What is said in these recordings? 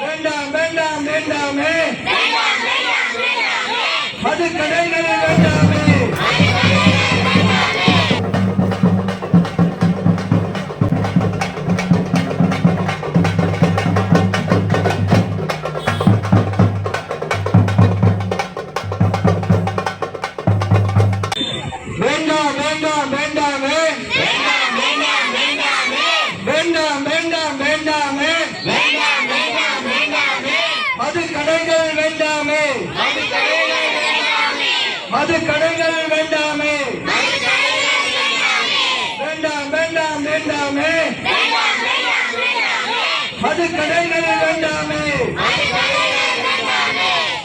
வேண்டாம் வேண்டாம் வேண்டாமே மது கடைகளை மது கடைகள் வேண்டாமே. வேண்டாம். வேண்டாம் வேண்டாமே மது கடைகள் வேண்டாமே.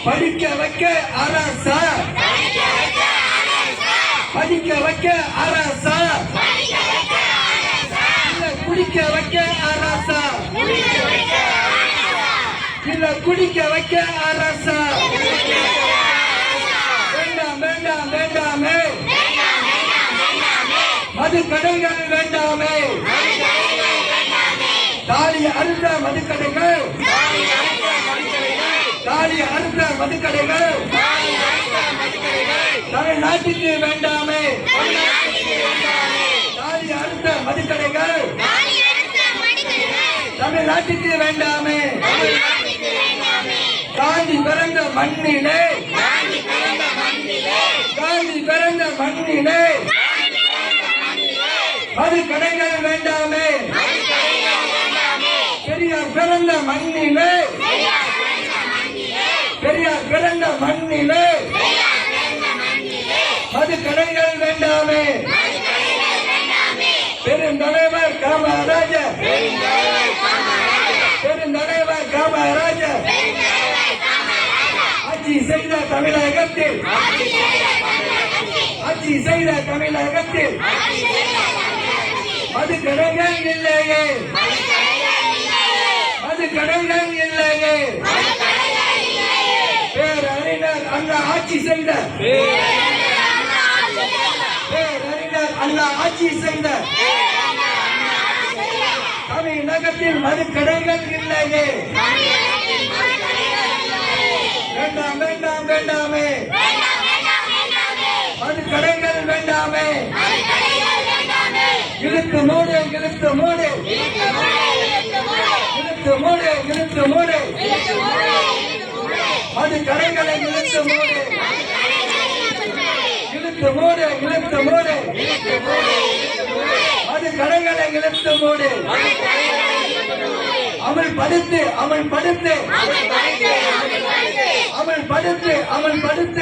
படிக்க வைக்க அரசா. படிக்க வைக்க அரசா. குடிக்க வைக்க அரசா. இல்ல குடிக்க வைக்க அரசா வேண்டாம் வேண்டாம் வேண்டாமே மது கடைகள் வேண்டாமே. தாலி அருந்த மதுக்கடைகள் தாலி அருந்த மதுக்கடைகள் தமிழ்நாட்டுக்கு வேண்டாமே. தாலி அருந்த மதுக்கடைகள் தமிழ்நாட்டுக்கு வேண்டாமே. காந்தி பிறந்த மண்ணிலே. காந்தி பிறந்த மண்ணிலே. அது கிடைக்க வேண்டாமே. பெரியார் பிறந்த மண்ணிலே. பெரியார் பிறந்த மண்ணிலே. அது கடைகள் வேண்டாமே. பெருந்தலைவர் காமராஜர். பெருந்தலைவர் காமராஜர். ஆட்சி செய்த தமிழகத்தில். ஆட்சி செய்த தமிழகத்தில். மது கடைகள் இல்லையே. மது கடைகள் இல்லையே. பேரறிஞர் அண்ணா ஆட்சி செய்த. பேரறிஞர் அண்ணா ஆட்சி செய்த. தமிழகத்தில் மது கடைகள் இல்லையே. வேண்டாம் வேண்டாம் வேண்டாமே. மது கடைகள் வேண்டாமே இழுத்து மூடு இழுத்து மூடு. இழுத்து மூடு இழுத்து மூடு. அது கடைகளை இழுத்து மூடு. இழுத்து மூடு இழுத்து மூடு. அது கடைகளை இழுத்து மூடு. அமல் படுத்து அமல் படுத்து. அமல் படுத்து அமல் படுத்து.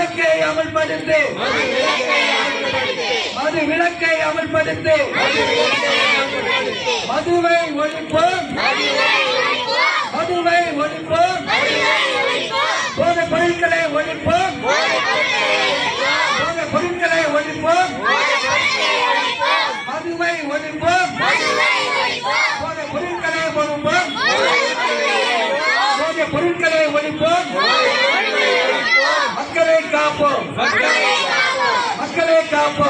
விளக்கை அமல்படுத்து. மது விளக்கை அமல்படுத்து. மதுவை ஒழிப்போம். மதுவை ஒழிப்போம். போத பொருட்களை ஒழிப்போம். போத பொருட்களை ஒழிப்போம். மதுவை ஒழிப்போம். போத பொருட்களை ஒழிப்போம். మక్కలే కాపు.